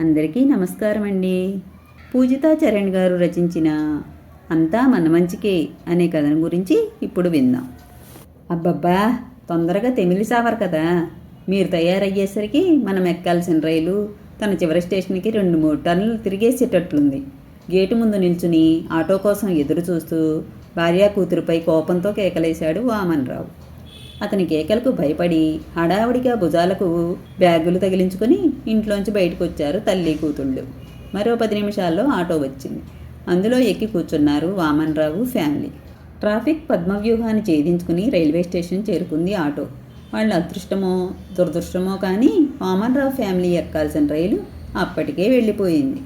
అందరికీ నమస్కారం అండి పూజితా చరణ్ గారు రచించిన అంతా మన మంచికే అనే కథను గురించి ఇప్పుడు విందాం. అబ్బబ్బా తొందరగా తెమిలిసావారు కదా. మీరు తయారయ్యేసరికి మనం ఎక్కాల్సిన రైలు తన చివరి స్టేషన్కి రెండు మూడు టన్నులు తిరిగేసేటట్లుంది. గేటు ముందు నిల్చుని ఆటో కోసం ఎదురు చూస్తూ భార్యా కూతురుపై కోపంతో కేకలేశాడు వామన్రావు. అతని కేకలకు భయపడి హడావుడిగా భుజాలకు బ్యాగులు తగిలించుకొని ఇంట్లోంచి బయటకు వచ్చారు తల్లి కూతుళ్ళు. మరో పది నిమిషాల్లో ఆటో వచ్చింది. అందులో ఎక్కి కూర్చున్నారు వామన్రావు ఫ్యామిలీ. ట్రాఫిక్ పద్మవ్యూహాన్ని ఛేదించుకుని రైల్వే స్టేషన్ చేరుకుంది ఆటో. వాళ్ళ అదృష్టమో దురదృష్టమో కానీ వామన్రావు ఫ్యామిలీ ఎక్కాల్సిన రైలు అప్పటికే వెళ్ళిపోయింది.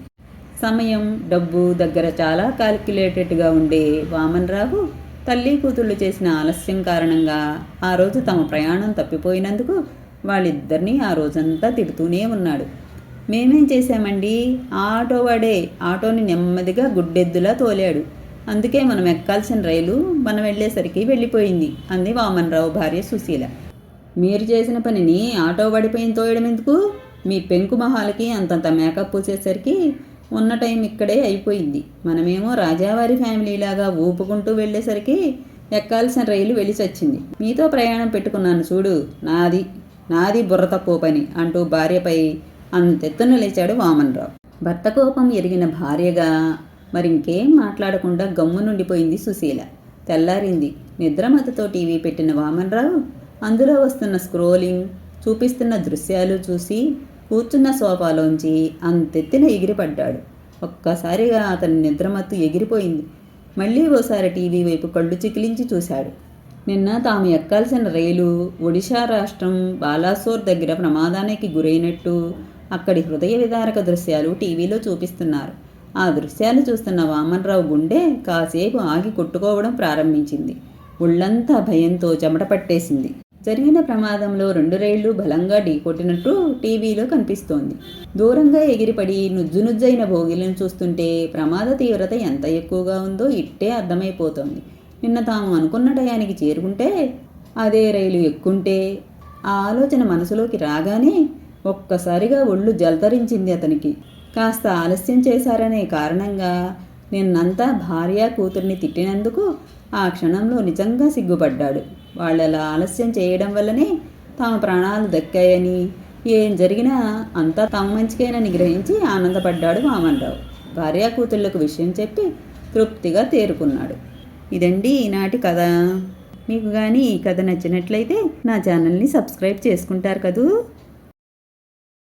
సమయం డబ్బు దగ్గర చాలా కాలిక్యులేటెడ్గా ఉండే వామన్రావు తల్లి కూతుళ్ళు చేసిన ఆలస్యం కారణంగా ఆ రోజు తమ ప్రయాణం తప్పిపోయినందుకు వాళ్ళిద్దరినీ ఆ రోజంతా తిడుతూనే ఉన్నాడు. మేమేం చేశామండి? ఆ ఆటో వాడే ఆటోని నెమ్మదిగా గుడ్డెద్దులా తోలాడు. అందుకే మనం ఎక్కాల్సిన రైలు మనం వెళ్ళేసరికి వెళ్ళిపోయింది అంది వామనరావు భార్య సుశీల. మీరు చేసిన పనిని ఆటో పడిపోయిన తోయడం ఎందుకు? మీ పెంకు మొహాలకి అంతంత మేకప్ పూసేసరికి ఉన్న టైం ఇక్కడే అయిపోయింది. మనమేమో రాజావారి ఫ్యామిలీలాగా ఊపుకుంటూ వెళ్ళేసరికి ఎక్కాల్సిన రైలు వెళ్ళి చచ్చింది మీతో ప్రయాణం పెట్టుకున్నాను చూడు. నాది నాది బుర్ర తక్కువ పని అంటూ భార్యపై అంతెత్తున లేచాడు వామన్రావు. భర్త కోపం ఎరిగిన భార్యగా మరింకేం మాట్లాడకుండా గమ్ము నుండిపోయింది సుశీల. తెల్లారింది. నిద్రమతతో టీవీ పెట్టిన వామన్రావు అందులో వస్తున్న స్క్రోలింగ్ చూపిస్తున్న దృశ్యాలు చూసి కూర్చున్న సోఫాలోంచి అంతెత్తిన ఎగిరిపడ్డాడు. ఒక్కసారిగా అతని నిద్రమత్తు ఎగిరిపోయింది. మళ్ళీ ఓసారి టీవీ వైపు కళ్ళు చికిలించి చూశాడు. నిన్న తాము ఎక్కాల్సిన రైలు ఒడిశా రాష్ట్రం బాలాసోర్ దగ్గర ప్రమాదానికి గురైనట్టు అక్కడి హృదయ విదారక దృశ్యాలు టీవీలో చూపిస్తున్నారు. ఆ దృశ్యాలు చూస్తున్న వామన్రావు గుండె కాసేపు ఆగి కొట్టుకోవడం ప్రారంభించింది. ఒళ్ళంతా భయంతో చెమట పట్టేసింది. జరిగిన ప్రమాదంలో రెండు రైళ్ళు బలంగా ఢీకొట్టినట్టు టీవీలో కనిపిస్తోంది. దూరంగా ఎగిరిపడి నుజ్జు నుజ్జైన భోగిలను చూస్తుంటే ప్రమాద తీవ్రత ఎంత ఎక్కువగా ఉందో ఇట్టే అర్థమైపోతోంది. నిన్న తాము అనుకున్న టయానికి చేరుకుంటే అదే రైలు ఎక్కుంటే ఆ ఆలోచన మనసులోకి రాగానే ఒక్కసారిగా ఒళ్ళు జలతరించింది అతనికి. కాస్త ఆలస్యం చేశారనే కారణంగా నిన్నంతా భార్య కూతుర్ని తిట్టినందుకు ఆ క్షణంలో నిజంగా సిగ్గుపడ్డాడు. వాళ్ళలా ఆలస్యం చేయడం వల్లనే తమ ప్రాణాలు దక్కాయని. ఏం జరిగినా అంతా తమ మంచికేనని గ్రహించి ఆనందపడ్డాడు వామన్రావు భార్యా కూతుళ్ళకు విషయం చెప్పి తృప్తిగా తేరుకున్నాడు. ఇదండి ఈనాటి కథ. మీకు కానీ ఈ కథ నచ్చినట్లయితే నా ఛానల్ని సబ్స్క్రైబ్ చేసుకుంటారు కదూ?